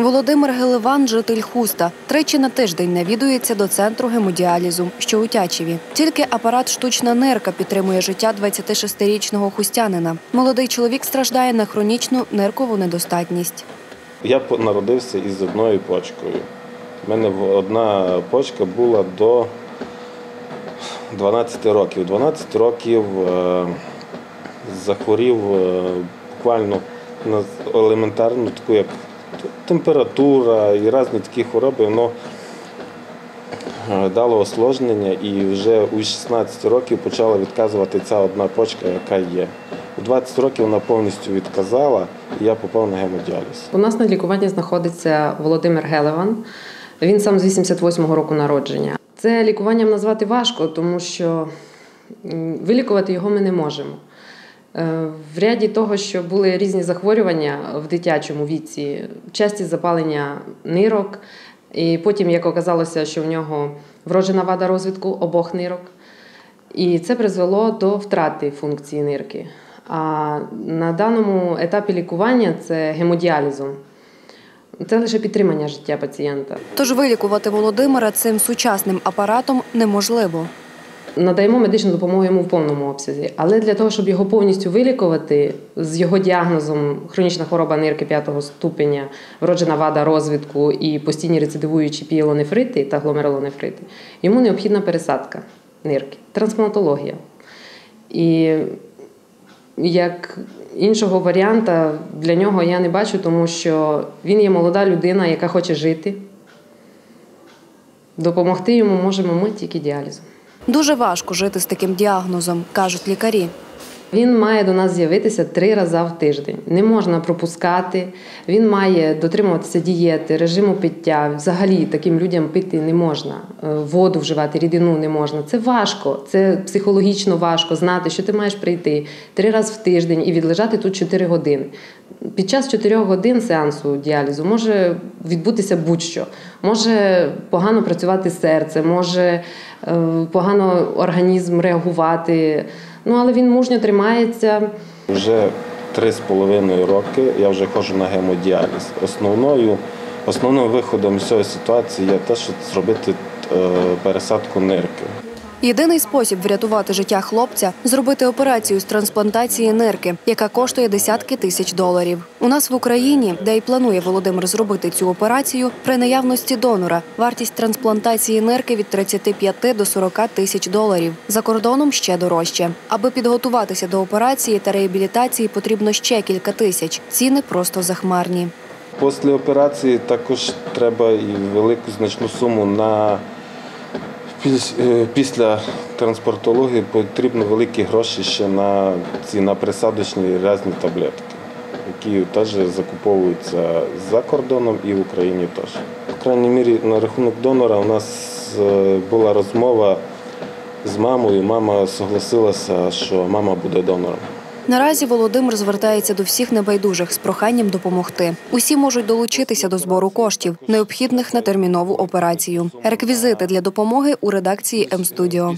Володимир Геливан, житель Хуста, тричі на тиждень навідується до центру гемодіалізу, що у Тячеві. Тільки апарат штучна нирка підтримує життя 26-річного хустянина. Молодий чоловік страждає на хронічну ниркову недостатність. Я народився із одною почкою. У мене одна почка була до 12 років. 12 років е, захворів е, буквально на елементарну таку, як температура і різні такі хвороби. Воно е, дало осложнення і вже у 16 років почала відказувати ця одна почка, яка є. У 20 років вона повністю відказала, і я попав на гемодіаліз. У нас на лікуванні знаходиться Володимир Гелеван. Він сам з 88-го року народження. Це лікуванням назвати важко, тому що вилікувати його ми не можемо. Е, В ряді того, що були різні захворювання в дитячому віці, часті запалення нирок, і потім, як оказалося, що в нього вроджена вада розвитку обох нирок. І це призвело до втрати функції нирки. А на даному етапі лікування це гемодіалізом. Це лише підтримання життя пацієнта. Тож вилікувати Володимира цим сучасним апаратом неможливо. Надаємо медичну допомогу йому в повному обсязі, але для того, щоб його повністю вилікувати з його діагнозом хронічна хвороба нирки п'ятого ступеня, вроджена вада розвитку і постійні рецидивуючі пієлонефрити та гломерулонефрити, йому необхідна пересадка нирки, трансплантологія. І як іншого варіанта для нього я не бачу, тому що він є молода людина, яка хоче жити. Допомогти йому можемо ми тільки діалізом. Дуже важко жити з таким діагнозом, кажуть лікарі. Він має до нас з'явитися три рази в тиждень. Не можна пропускати. Він має дотримуватися дієти, режиму пиття. Взагалі таким людям пити не можна. Е, Воду вживати, рідину не можна. Це важко, це психологічно важко знати, що ти маєш прийти три рази в тиждень і відлежати тут 4 години. Під час 4 годин сеансу діалізу може відбутися будь-що. Може погано працювати серце, може е, погано організм реагувати. Ну, але він мужньо тримається. Вже три з половиною роки я вже ходжу на гемодіаліз. Основною, основним виходом з цієї ситуації є те, що зробити е, пересадку нирки. Єдиний спосіб врятувати життя хлопця зробити операцію з трансплантації нирки, яка коштує десятки тисяч доларів. У нас в Україні, де й планує Володимир зробити цю операцію, при наявності донора вартість трансплантації нирки від 35 до 40 тисяч доларів. За кордоном ще дорожче. Аби підготуватися до операції та реабілітації, потрібно ще кілька тисяч. Ціни просто захмарні. Після операції також треба і велику значну суму на після транспортології потрібно великі гроші ще на ці на присадочні різні таблетки, які теж закуповуються за кордоном і в Україні теж. В крайній мірі на рахунок донора у нас е, була розмова з мамою. Мама согласилася, що мама буде донором. Наразі Володимир звертається до всіх небайдужих з проханням допомогти. Усі можуть долучитися до збору коштів, необхідних на термінову операцію. Реквізити для допомоги у редакції М-студіо.